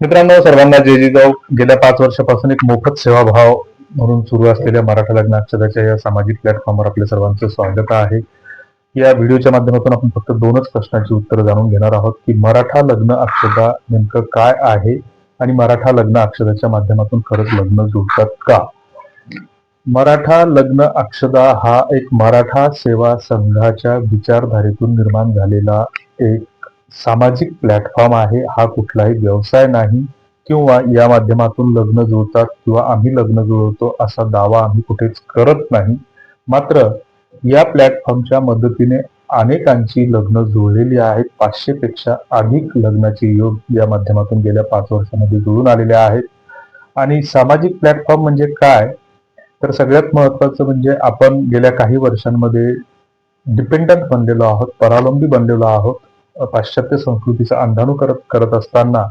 मित्रांनो सर्वांना जय जाऊ. गेल्या पाच वर्षापासून एक मोफत सेवाभाव म्हणून सुरू असलेल्या मराठा लग्नाक्षराच्या या सामाजिक प्लॅटफॉर्मवर आपल्या सर्वांचं स्वागत आहे. या व्हिडिओच्या माध्यमातून आपण फक्त दोनच प्रश्नांची उत्तरं जाणून घेणार आहोत की मराठा लग्न अक्षता नेमकं काय आहे आणि मराठा लग्न अक्षदाच्या माध्यमातून खरंच लग्न जुळतात का? मराठा लग्न अक्षदा हा एक मराठा सेवा संघाच्या विचारधारेतून निर्माण झालेला एक सामाजिक प्लॅटफॉर्म आहे हा कुठलाही व्यवसाय नाही किंवा या माध्यमातून लग्न जुळतात किंवा आम्ही लग्न जुळवतो असा दावा आम्ही कुठेच करत नाही. मात्र या प्लॅटफॉर्मच्या मदतीने अनेकांची लग्न जुळलेली आहेत. पाचशे पेक्षा अधिक लग्नाचे योग या माध्यमातून गेल्या पाच वर्षामध्ये जुळून आलेले आहेत. आणि सामाजिक प्लॅटफॉर्म म्हणजे काय? तर सगळ्यात महत्वाचं म्हणजे आपण गेल्या काही वर्षांमध्ये डिपेंडंट बनलेलो आहोत परावलंबी बनलेलो आहोत. पाश्चात्य संस्कृतीचा अंधाणू करत करत असताना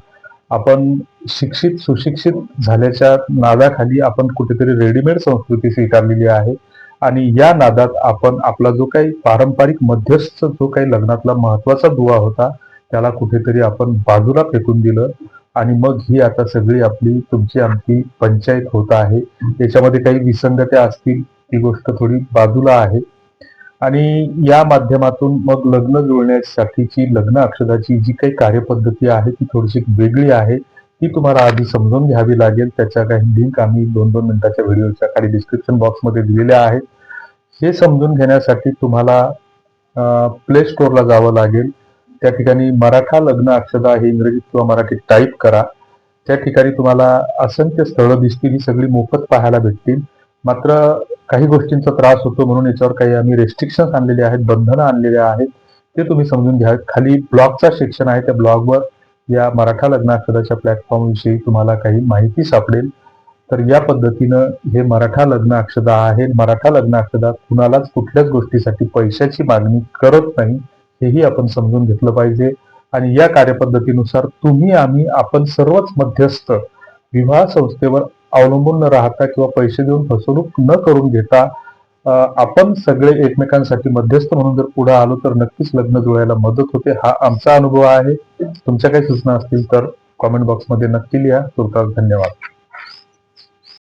आपण शिक्षित सुशिक्षित झाल्याच्या नादाखाली आपण कुठेतरी रेडीमेड संस्कृती स्वीकारलेली आहे. आणि या नादात आपण आपला जो काही पारंपरिक मध्यस्थ जो काही लग्नातला महत्त्वाचा दुवा होता त्याला कुठेतरी आपण बाजूला फेकून दिलं. आणि मग ही आता सगळी आपली तुमची आमची पंचायत होत आहे. याच्यामध्ये काही विसंगत्या असतील ती गोष्ट थोडी बाजूला आहे. आणि या माध्यमातून मग लग्न जुळण्यासाठीची लग्न अक्षदाची जी काही कार्यपद्धती आहे ती थोडीशी वेगळी आहे ती तुम्हाला आधी समजून घ्यावी लागेल. त्याच्या काही लिंक आम्ही दोन दोन मिनिटाच्या व्हिडिओच्या खाली डिस्क्रिप्शन बॉक्समध्ये दिलेल्या आहेत. हे समजून घेण्यासाठी तुम्हाला प्ले स्टोअरला जावं लागेल. त्या ठिकाणी मराठा लग्न अक्षदा हे इंग्रजीत किंवा मराठीत टाईप करा. त्या ठिकाणी तुम्हाला असंख्य स्थळं दिसतील ही सगळी मोफत पाहायला भेटतील. मात्र काही गोष्टींचा त्रास होतो म्हणून याच्यावर काही आम्ही रेस्ट्रिक्शन आणलेले आहेत बंधनं आणलेले आहेत ते तुम्ही समजून घ्या. खाली ब्लॉगचा सेक्शन आहे त्या ब्लॉगवर या मराठा लग्नाक्षराच्या प्लॅटफॉर्मविषयी प्लॅटफॉर्म विषयी तुम्हाला काही माहिती सापडेल. तर या पद्धतीनं हे मराठा लग्न अक्षदा आहे. मराठा लग्न अक्षदा कुणालाच कुठल्याच गोष्टीसाठी पैशाची मागणी करत नाही हेही आपण समजून घेतलं पाहिजे. आणि या कार्यपद्धतीनुसार तुम्ही आम्ही आपण सर्वच मध्यस्थ विवाह संस्थेवर अवलंबून न राहता किंवा पैसे देऊन फसवणूक न करून घेता आपण सगळे एकमेकांसाठी मध्यस्थ म्हणून जर पुढे आलो तर नक्कीच लग्न जुळायला मदत होते. हा आमचा अनुभव आहे. तुमच्या काही सूचना असतील तर कॉमेंट बॉक्समध्ये नक्की लिहा. तुर्तास धन्यवाद.